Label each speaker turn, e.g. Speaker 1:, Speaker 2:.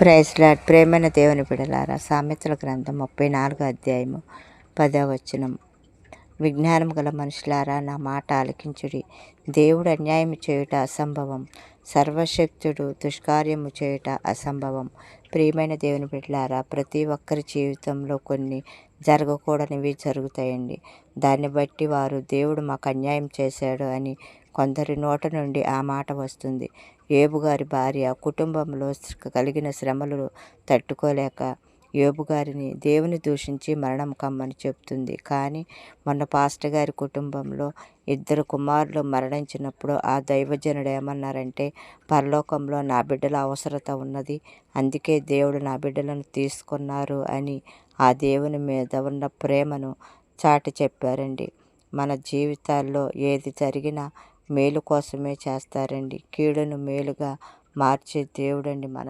Speaker 1: Praise ప్రేమైన దేవుని బిడలారా సామెతల గ్రంథం ముప్పై నాలుగో అధ్యాయము పదవచనం. విజ్ఞానం గల మనుషులారా నా మాట ఆలకించుడి. దేవుడు అన్యాయం చేయుట అసంభవం. సర్వశక్తుడు దుష్కార్యము చేయుట అసంభవం. ప్రియమైన దేవుని బిడ్డలారా ప్రతి ఒక్కరి జీవితంలో కొన్ని జరగకూడనివి జరుగుతాయండి. దాన్ని బట్టి వారు దేవుడు మాకు అన్యాయం చేశాడు అని కొందరి నోట నుండి ఆ మాట వస్తుంది. ఏబు గారి భార్య కుటుంబంలో కలిగిన శ్రమలు తట్టుకోలేక యోబు గారిని దేవుని దూషించి మరణం కమ్మని చెప్తుంది కానీ మొన్న పాస్టర్ గారి కుటుంబంలో ఇద్దరు కుమారులు మరణించినప్పుడు ఆ దైవజనుడు ఏమన్నారంటే పరలోకంలో నా బిడ్డల అవసరత ఉన్నది. అందుకే దేవుడు నా బిడ్డలను తీసుకున్నారు అని ఆ దేవుని మీద ఉన్న ప్రేమను చాటి చెప్పారండి. మన జీవితాల్లో ఏది జరిగినా మేలు కోసమే చేస్తారండి. కీడును మేలుగా మార్చే దేవుడండి మన